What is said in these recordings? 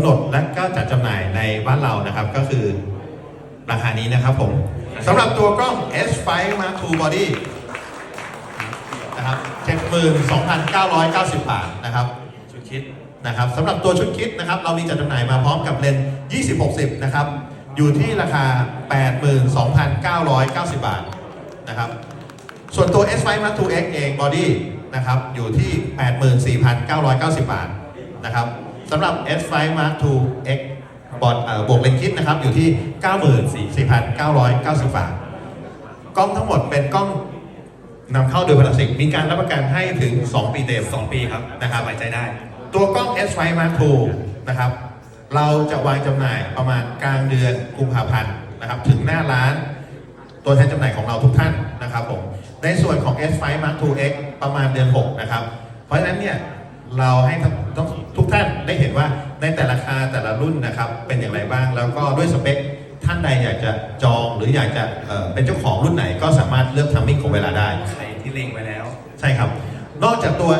กำหนดและก็จัดจำหน่ายในบ้านเรานะครับก็คือราคานี้นะครับผมสำหรับตัวกล้อง S5 Mark II Body นะครับ72,990 บาทนะครับชุดคิดนะครับสำหรับตัวชุดคิดนะครับ เรามีจัดจำหน่ายมาพร้อมกับเลนส์2060 นะครับ อยู่ที่ราคา 82,990 บาทนะครับ ส่วนตัว S5 Mark II X เองบอดี้นะครับอยู่ที่ 84,990 บาทนะครับ สำหรับ S5 Mark II X บอดเอ่อบวกเลนส์คิดนะครับ อยู่ที่ 94,990 บาท กล้องทั้งหมดเป็นกล้องนำเข้าโดยพลาสติกมีการรับประกันให้ถึง 2 ปีเต็ม 2 ปีครับนะครับสบายใจได้ ตัวกล้อง S5 Mark II นะครับ เราจะวางจำหน่ายประมาณกลางเดือนกุมภาพันธ์นะครับ ถึงหน้าร้าน ตัวแทนจำหน่ายของเราทุกท่านนะครับผม ในส่วนของ S5 Mark II X ประมาณเดือน 6 นะครับ เพราะฉะนั้นเนี่ย เราให้ทั้งต้องทุกท่านได้เห็นว่าในแต่ละราคาแต่ละรุ่นนะครับเป็นอย่างไรบ้าง แล้วก็ด้วยสเปคท่านใดอยากจะจองหรืออยากจะเอ่อเป็นเจ้าของรุ่นไหนก็สามารถเลือกทัมมิ่งของเวลาได้ใครที่เล็งไว้แล้ว ใช่ครับ นอกจากตัว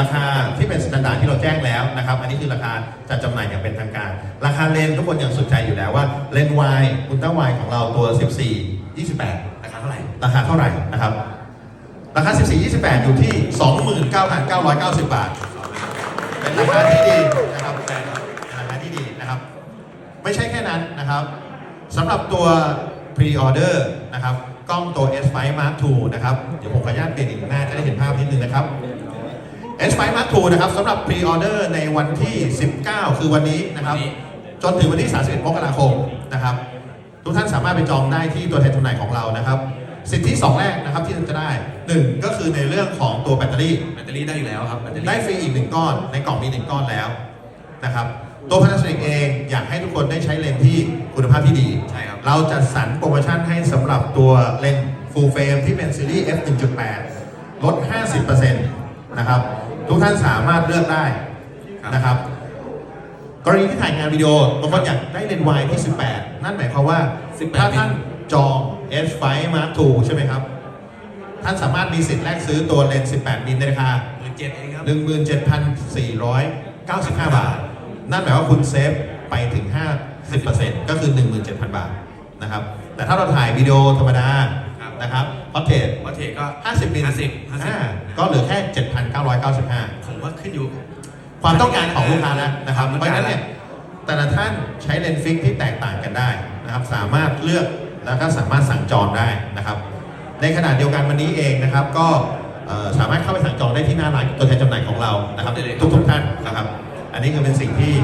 ราคาที่เป็นมาตรฐานที่เราแจ้งแล้วนะครับ อันนี้คือราคาจัดจำหน่ายอย่างเป็นทางการ ราคาเลนส์ทุกคนยังสนใจอยู่แล้วว่าเลนส์วายอุลตร้าวายของเราตัว 14 28 ราคาเท่าไหร่ ราคาเท่าไหร่นะครับ ราคา 14 28 อยู่ที่ 29,990 บาท เป็นราคาที่ดีนะครับราคาที่ดีนะครับ ไม่ใช่แค่นั้นนะครับสำหรับตัว pre-order นะครับ กล้องตัว S5 Mark II นะครับ เดี๋ยวผมขออนุญาตเปลี่ยนอีกหน้าจะได้เห็นภาพนิดนึงนะครับ S5 Mark II นะครับสำหรับ pre-order ในวันที่ 19 คือวันนี้นะครับ จนถึงวันที่ 31 มกราคมนะครับ ทุกท่านสามารถไปจองได้ที่ตัวแทนจำหน่ายของเรานะครับ สิทธิ 2 แรกนะครับที่จะได้ 1 ก็คือในเรื่องของตัวแบตเตอรี่ แบตเตอรี่ได้อยู่แล้วครับแบตเตอรี่ได้ฟรีอีกหนึ่งก้อน ในกล่องมีหนึ่งก้อนแล้วนะครับตัว Panasonic เองอยากให้ทุกคนได้ใช้เลนส์ที่คุณภาพที่ดี ใช่ครับ เราจัดสรรโปรโมชั่นให้สำหรับตัวเลนส์ Full Frame ที่เป็นซีรีส์ f 1.8ลด 50%นะครับทุกท่านสามารถเลือกได้นะครับกรณีที่ถ่ายงานวิดีโอบางคนอยากได้เลนส์วายที่ 18 นั่นหมายความว่า18ถ้าท่าน จอง S5 Mark II ใช่ไหมครับ ท่านสามารถมีสิทธิ์แลกซื้อตัวเลนส์ 18 มิลในราคา หมื่นเจ็ดเองครับ 17,495 บาท นั่นหมายว่าคุณเซฟไปถึง 50%ก็คือ 17,000 บาทนะครับ แต่ถ้าเราถ่ายวิดีโอธรรมดาครับ นะครับพอเทสวัตเทก็ 50 มิลห้าสิบห้าสิบอ่าก็เหลือแค่ 7,995 ผมว่าขึ้นอยู่ ความต้องการของลูกค้าแล้วนะครับความเพต้องราะการฉะนั้นเนี่ยแต่ละท่านใช้เลนส์ฟิกที่แตกต่างกันได้นะครับ สามารถเลือก แล้วก็สามารถสั่งจองได้นะครับ ในขณะเดียวกันวันนี้เองนะครับ ก็เอ่อสามารถเข้าไปสั่งจองได้ที่หน้าร้านตัวแทนจำหน่ายของเรานะครับได้เลยครับ ทุกทุกๆท่านนะครับ อันนี้คือเป็นสิ่งที่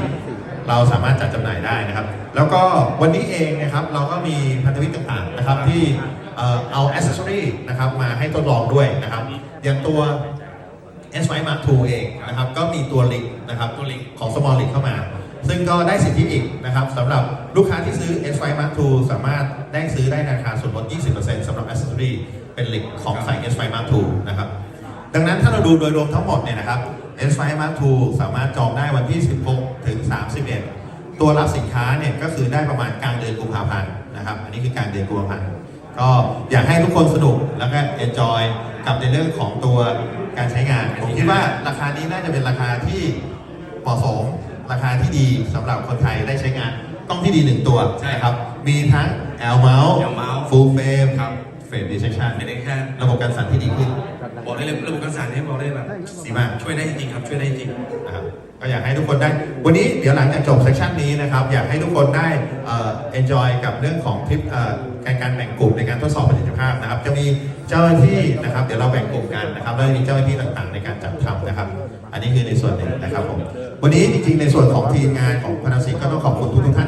เราสามารถจัดจำหน่ายได้นะครับ แล้วก็วันนี้เองนะครับเราก็มีพันธมิตรต่างๆนะครับที่เอ่อเอาอ c เซสซอรีนะครับมาให้ทดลองด้วยนะครับ อย่างตัว S5 Mark II เองนะครับก็มีตัวลิงนะครับตัวลิงก์ของ Small Link เข้ามา ซึ่งก็ได้สิทธิอีกนะครับสำหรับลูกค้าที่ซื้อ S5 Mark II สามารถได้ซื้อได้ในราคาส่วนลด 20%สำหรับ Accessory เป็นหลิงของใส่ S5 Mark II นะครับ ดังนั้นถ้าเราดูโดยรวมทั้งหมดเนี่ยนะครับ S5 Mark II สามารถจองได้วันที่ 16 ถึง 31 ตัวรับสินค้าเนี่ยก็คือได้ประมาณกลางเดือนกุมภาพันธ์นะครับ อันนี้คือกลางเดือนกุมภาพันธ์ก็อยากให้ทุกคนสนุกแล้วก็ enjoy กับในเรื่องของตัวการใช้งาน ผมคิดว่าราคานี้น่าจะเป็นราคาที่เหมาะสม ราคาที่ดีสำหรับคนไทยได้ใช้งานกล้องที่ดีหนึ่งตัวใช่นะครับ มีทั้ง L mount L mount full frame ครับ frame detection ไม่ได้แค่ระบบการสั่นที่ดีขึ้นบอกได้เลยระบบการสั่นนี่บอกได้แบบดีมากช่วยได้จริงๆครับช่วยได้จริงนะครับก็อยากให้ทุกคนได้ วันนี้เดี๋ยวหลังจากจบเซสชันนี้นะครับ อยากให้ทุกคนได้เอ่อ enjoy กับเรื่องของทริปเอ่อการการแบ่งกลุ่มในการทดสอบประสิทธิภาพนะครับ จะมีเจ้าหน้าที่นะครับ เดี๋ยวเราแบ่งกลุ่มกันนะครับแล้วจะมีเจ้าหน้าที่ต่างๆ ในการจัดทำนะครับ อันนี้คือในส่วนหนึ่งนะครับผมวันนี้จริงๆในส่วนของทีมงานของพนักสิก็ต้องขอบคุณทุกท่าน